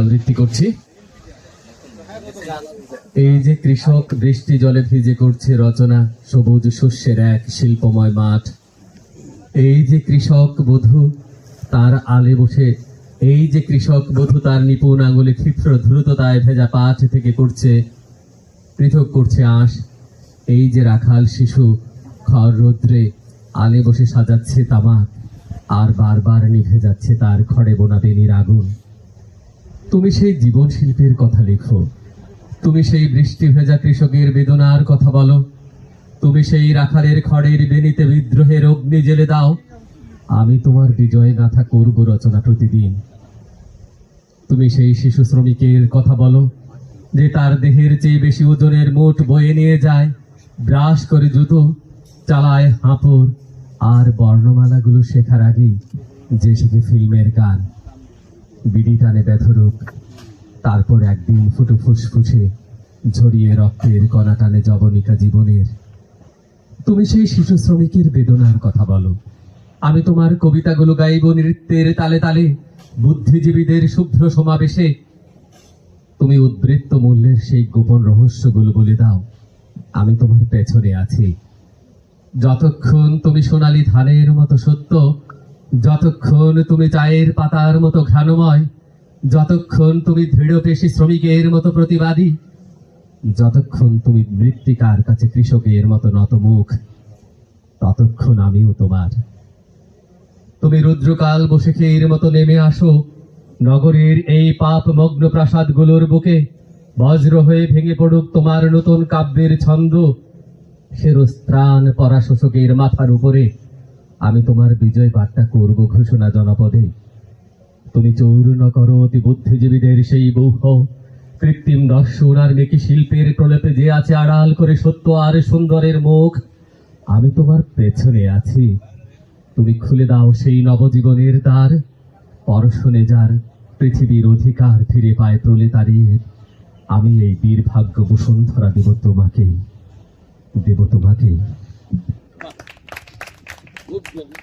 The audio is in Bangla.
আবৃত্তি করছি। এই যে কৃষক বৃষ্টি জলে ভিজে করছে রচনা, সবুজ শস্যের এক শিল্পময় মাঠ। এই যে কৃষক বধূ, তার আলে বসে। এই যে কৃষক বধূ, তার নিপুণ আঙুলে ক্ষিপ্র দ্রুততায় ভেজা পাঠ থেকে করছে, পৃথক করছে আঁশ। এই যে রাখাল শিশু খর রৌদ্রে আলে বসে সাজাচ্ছে তামাক, আর বারবার নিভে যাচ্ছে তার খড়ে বোনা বেনির আগুন। তুমি সেই জীবন শিল্পের কথা লেখো। তুমি সেই বৃষ্টি ভেজা কৃষকের বেদনার কথা বলো। তুমি সেই রাখালের খড়ের বেনিতে বিদ্রোহের অগ্নি জেলে দাও। আমি তোমার বিজয় গাথা করব রচনা প্রতিদিন। তুমি সেই শিশু শ্রমিকের কথা বলো, যে তার দেহের চেয়ে বেশি ওজনের মোট বয়ে নিয়ে যায়। ব্রাশ করে জুতো, চালায় হাঁপড় আর বর্ণমালাগুলো শেখার আগেই যে শিখে ফিল্মের গান। বিড়ি টানে ব্যথরূপ। তারপর একদিন ফুটো ফুসফুসে ঝরিয়ে রক্তের কণা টানে জবনিকা জীবনের। তুমি সেই শিশু শ্রমিকের বেদনার কথা বলো। আমি তোমার কবিতাগুলো গাইব নৃত্যের তালে তালে, বুদ্ধিজীবীদের শুভ্র সমাবেশে। তুমি উদ্বৃত্ত মূল্যের সেই গোপন রহস্যগুলো বলে দাও। আমি তোমার পেছনে আছি। যতক্ষণ তুমি সোনালী ধানের মতো সত্য যতক্ষণ তুমি চায়ের পাতার মতো ঘানময় যতক্ষণ তুমি দৃঢ়পেশী শ্রমিকের মতো প্রতিবাদী, যতক্ষণ তুমি মৃত্তিকার কাছে কৃষকের মতো নতমুখ ততক্ষণ আমিও তোমার। তুমি রুদ্রকাল বসে খেয়ের মতো নেমে আসো, নগরের এই পাপ মগ্ন প্রাসাদগুলোর বুকে, বজ্র হয়ে ভেঙে পড়ুক তোমার নতুন কাব্যের ছন্দ শিরস্ত্রাণ পরা শোষকের মাথার উপরে। আমি তোমার বিজয় বার্তা করব ঘোষণা জনপদে। তুমি চৌরুণ করো অতি বুদ্ধিজীবীদের সেই বৌহ। কৃত্রিম দর্শন আর মেকি শিল্পের প্রলেপে যে আছে আড়াল করে সত্য আর সুন্দরের মুখ, আমি তোমার পেছনে আছি। তুমি খুলে দাও সেই নবজীবনের দ্বার। পরশনে যার পৃথিবীর অধিকার ফিরে পায় প্রলে তাড়িয়ে আমি এই বীর ভাগ্য বসুন্ধরা দেব তোমাকে দেব তোমাকে